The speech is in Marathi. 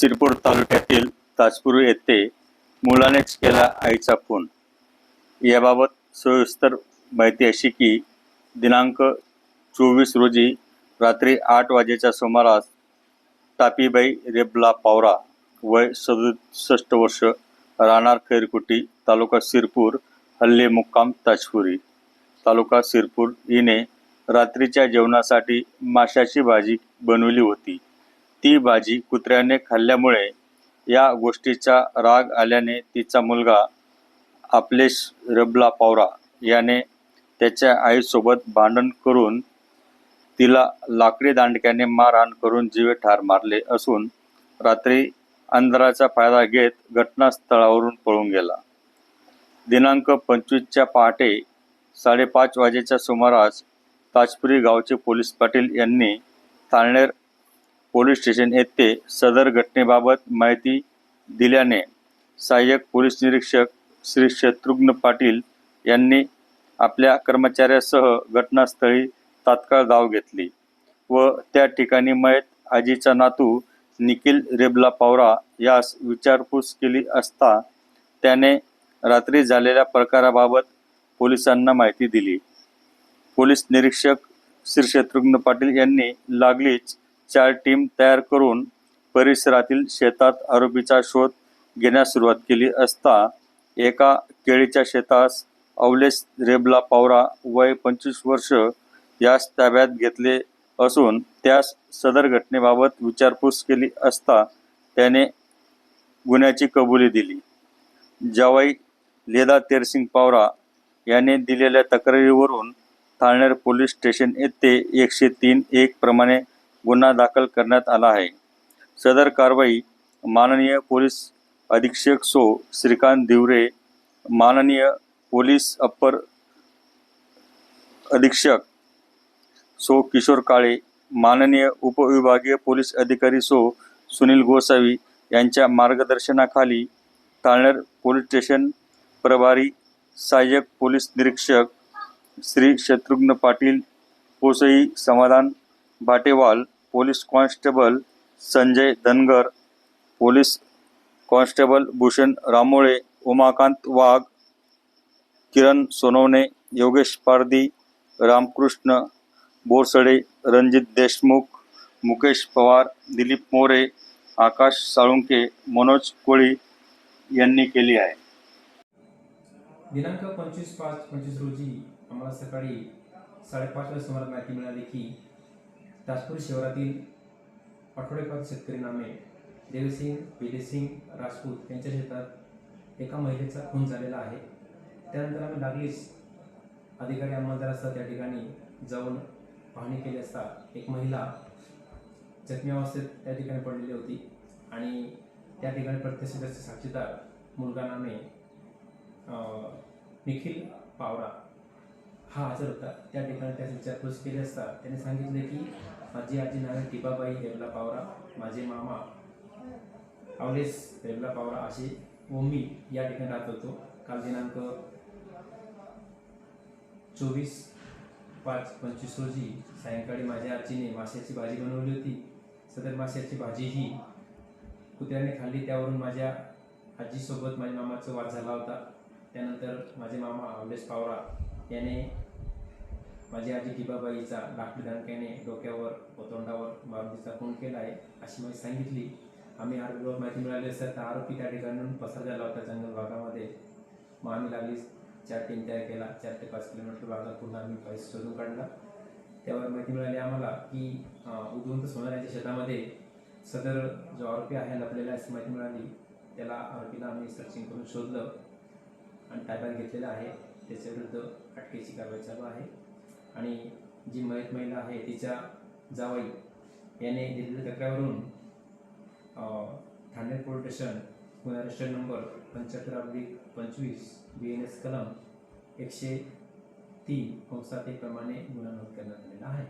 सिरपूर तालुक्यातील ताजपूर येथे मुलानेच केला आईचा फोन याबाबत सविस्तर माहिती अशी की दिनांक चोवीस रोजी रात्री आठ वाजेच्या सुमारास टापीबाई रेबला पावरा वय सदुसष्ट वर्ष राहणार खैरकुटी तालुका सिरपूर हल्ले मुक्काम ताजपुरी. तालुका सिरपूर हिने रात्रीच्या जेवणासाठी माशाची भाजी बनवली होती. ती भाजी कुत्र्याने खाल्ल्यामुळे या गोष्टीचा राग आल्याने तिचा मुलगा आपलेश रबला पावरा याने त्याच्या आईसोबत भांडण करून तिला लाकडी दांडक्याने मारहाण करून जीवे ठार मारले असून रात्री अंधाराचा फायदा घेत घटनास्थळावरून पळून गेला. दिनांक पंचवीसच्या पहाटे साडेपाच वाजेच्या सुमारास ताजपुरी गावचे पोलीस पाटील यांनी थाळनेर पोलीस स्टेशन येथे सदर घटनेबाबत माहिती दिल्याने सहाय्यक पोलीस निरीक्षक श्री शत्रुघ्न पाटील यांनी आपल्या कर्मचाऱ्यासह घटनास्थळी तात्काळ धाव घेतली व त्या ठिकाणी मयत आजीचा नातू निखिल रेबला पावरा यास विचारपूस केली असता त्याने रात्री झालेल्या प्रकाराबाबत पोलिसांना माहिती दिली. पोलीस निरीक्षक श्री शत्रुघ्न पाटील यांनी लागलीच चार टीम तयार करून परिसरातील शेतात आरोपीचा शोध घेण्यास सुरुवात केली असता एका केळीच्या शेतास अवलेश रेबला पावरा वय पंचवीस वर्ष यास ताब्यात घेतले असून त्यास सदर घटनेबाबत विचारपूस केली असता त्याने गुन्ह्याची कबुली दिली. जावाई लेदा तेरसिंग पावरा याने दिलेल्या तक्रारीवरून थाळनेर पोलीस स्टेशन येथे एकशे तीन एक प्रमाणे गुन्हा दाखल करण्यात आला आहे. सदर कारवाई माननीय पोलीस अधीक्षक सो. श्रीकांत दिवरे माननीय पोलीस अप्पर अधीक्षक सो. किशोर काळे माननीय उपविभागीय पोलीस अधिकारी सो. सुनील गोसावी यांच्या मार्गदर्शनाखाली थाळनेर पोलीस स्टेशन प्रभारी सहाय्यक पोलीस निरीक्षक श्री शत्रुघ्न पाटील पोसई Samadhan Bhatewal, police constable Sanjay Dhangar, police constable Bhushan Ramole, Umakant Wagh, Kiran Sonawane, Yogesh Pardi Ramkrishna Borsade, Ranjit Deshmukh, Mukesh Pawar, Dilip More, Akash Salunke, Manoj Koli यांनी केली आहे. दिनांक पंचवीस पाच पंचवीस रोजी आम्हाला सकाळी साडेपाचच्या सुमारास माहिती मिळाली की ताजपूर शहरातील आठवडेपात शेतकरी नामे देवसिंग विजयसिंग राजपूत यांच्या शेतात एका महिलेचा खून झालेला आहे. त्यानंतर आम्ही लागलीच अधिकारी आमदार असतात त्या ठिकाणी जाऊन पाहणी केली असता एक महिला जखमी अवस्थेत त्या ठिकाणी पडलेली होती आणि त्या ठिकाणी प्रत्यक्षदर्शी साक्षीदार मुलगा नामे निखिल पावरा हा आजार होता. त्या ठिकाणी त्याची विचारपूस केली असता त्याने सांगितले की माझी आजी नावे टिपाबाई रेवला पावरा माझे मामा अवलेस रेवला पावरा असे ओमी या ठिकाणी राहत होतो. काल दिनांक चोवीस पाच पंचवीस रोजी सायंकाळी माझ्या आजीने माशाची भाजी बनवली होती. सदर माशाची भाजी ही कुत्र्याने खाल्ली. त्यावरून माझ्या आजीसोबत माझ्या मामाचा वाद झाला होता. त्यानंतर माझे मामा आवलेस पावरा याने माझी आजी दिबाबाईचा लाकडी डोक्यावर व तोंडावर मारुतीचा खून केला आहे अशी माहिती सांगितली. आम्ही आरोपीवर माहिती मिळाली असता तर आरोपी त्या ठिकाणून पसार झाला होता जंगल भागामध्ये. मग आम्ही लागली चार टीम तयार केला चार ते पाच किलोमीटर भागात पुन्हा आम्ही पैसे शोधून काढला. त्यावर माहिती मिळाली आम्हाला की उद्वंत उदवंत सोनार शेतामध्ये सदर जो आरोपी आहे लपलेला अशी माहिती मिळाली. त्याला आरोपीला आम्ही सर्चिंग करून शोधलं आणि ताब्यात घेतलेलं आहे. त्याच्याविरुद्ध अटकेची कारवाई चालू आहे. आणि जी मयत महिला आहे तिच्या जावई याने दिलेल्या तक्रारीवरून ठाणे पोलीस स्टेशन गुन्हा रजिस्टर नंबर पंच्याहत्तर अब्लिक पंचवीस बी एन एस कलम एकशे तीन कंसात एक प्रमाणे गुन्हा नोंद करण्यात आलेला आहे.